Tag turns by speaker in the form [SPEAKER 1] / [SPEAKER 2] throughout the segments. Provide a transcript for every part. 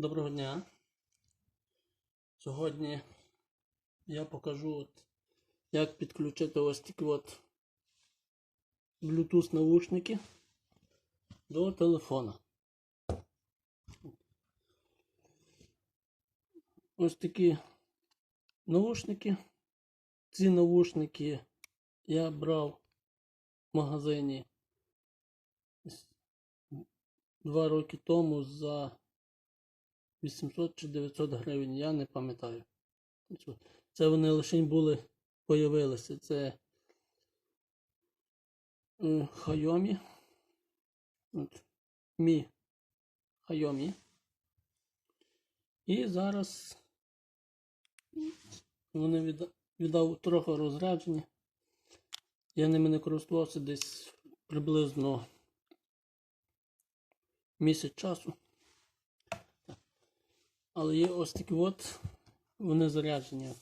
[SPEAKER 1] Доброго дня. Сьогодні я покажу, от, як підключити ось такі от Bluetooth наушники до телефона. Ось такі наушники. Ці наушники я брав в магазині два роки тому за 800 чи 900 гривень, я не пам'ятаю. Це вони лише були, появилися. Це. От, Mi Xiaomi. І зараз вони відда- віддав трохи розрядження. Я ними не користувався десь приблизно місяць часу. Але є ось такі от, вони заряджені.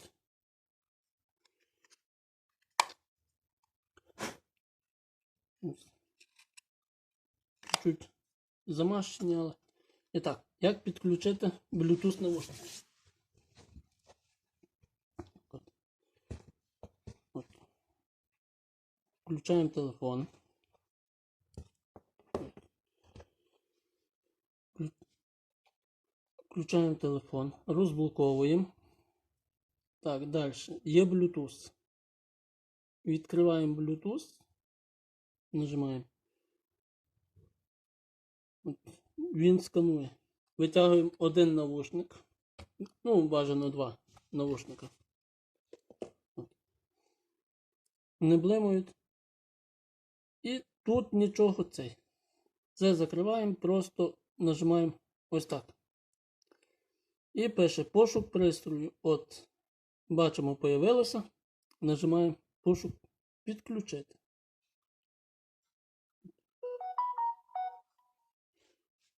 [SPEAKER 1] Чуть замащені, але. І так, як підключити Bluetooth наушники? От. От. Включаємо телефон. Включаємо телефон, розблоковуємо. Так, далі. Є Bluetooth. Відкриваємо Bluetooth. Нажимаємо. От. Він сканує. Витягуємо один навушник. Ну, бажано два навушника. Не блимають. І тут нічого цей. Це закриваємо, просто нажимаємо ось так. І пише пошук пристрою. От, бачимо, появилося. Нажимаємо пошук підключити.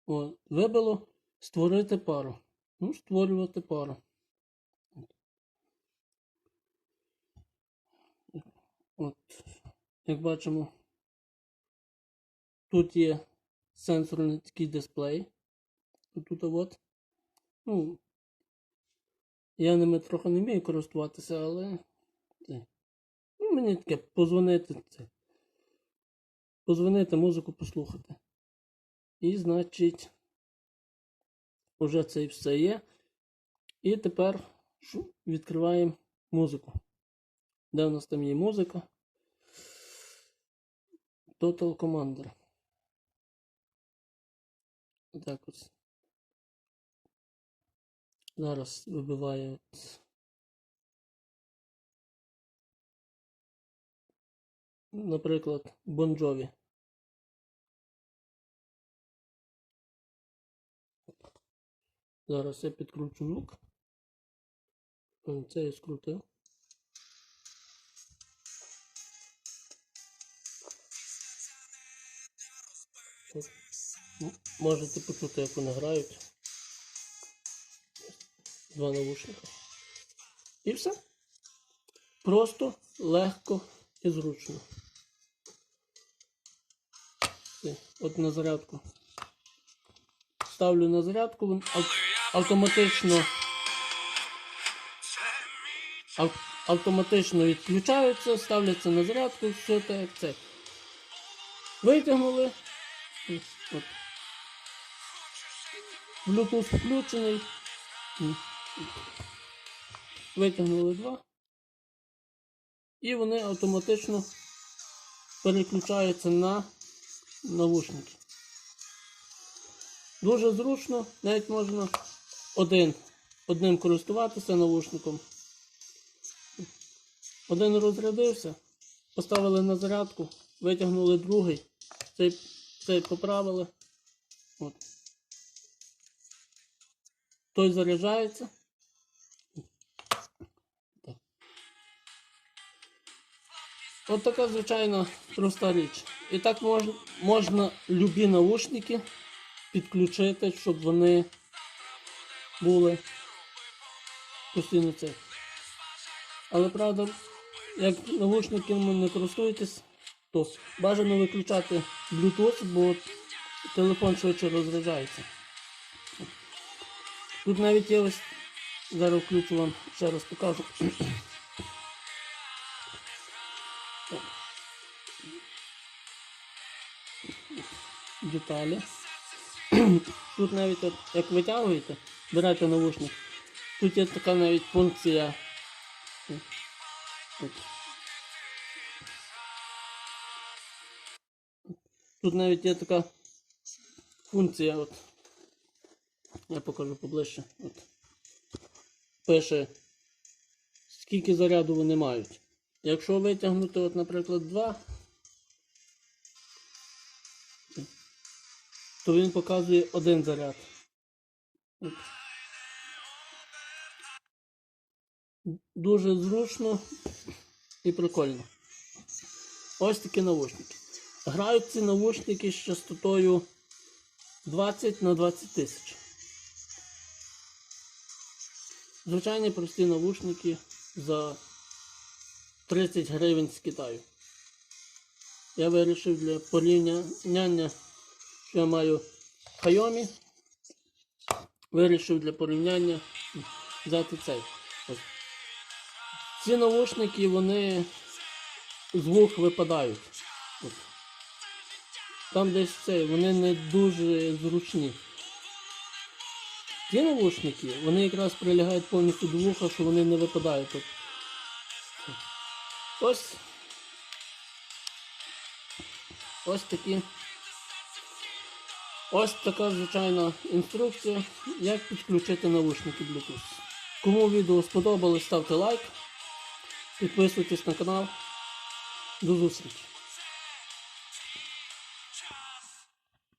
[SPEAKER 1] О, вибило створити пару. Ну, створювати пару. От, як бачимо, тут є сенсорний такий дисплей. Тут от. Ну, я ними трохи не вмію користуватися, але це, ну, мені таке позвонити це. Позвонити, музику послухати. І, значить, вже це і все є. І тепер відкриваємо музику. Де у нас там є музика? Total Commander. Так ось. Зараз вибиває. от. Наприклад, Бонджові. Зараз я підкручу звук. Це я скрутив. Можете почути, як вони грають. Два навушника. І все. Просто, легко і зручно. От на зарядку. Ставлю на зарядку, автоматично, автоматично відключаються, ставляться на зарядку, все так як це. Витягнули. От. Bluetooth включений. Витягнули два. І вони автоматично переключаються на навушники. Дуже зручно, навіть можна один, одним користуватися навушником. Один розрядився, поставили на зарядку, витягнули другий, цей, цей поправили. От. Той заряджається. От така звичайна проста річ. І так можна, можна любі наушники підключити, щоб вони були постійно це. Але правда, як навушниками не користуєтесь, то бажано виключати Bluetooth, бо телефон швидше розряджається. Тут навіть є ось. Зараз включу вам ще раз покажу. Деталі. Тут навіть от, як витягуєте, берете навушник, тут є така навіть функція. От. Тут навіть є така функція, от. Я покажу поближче. От. Пише, скільки заряду вони мають. Якщо витягнути, от, наприклад, два, то він показує один заряд. Дуже зручно і прикольно. Ось такі навушники. Грають ці навушники з частотою 20 на 20 тисяч. Звичайні прості навушники за 30 гривень з Китаю. Я вирішив для порівняння, що я маю Xiaomi. Вирішив для порівняння взяти цей. Ці навушники, вони з вух випадають. От. Там десь це, вони не дуже зручні. Ті навушники, вони якраз прилягають повністю до вуха, що вони не випадають. От. Ось. Ось такі. Ось така звичайна інструкція, як підключити навушники Bluetooth. Кому відео сподобалось, ставте лайк, підписуйтесь на канал. До зустрічі!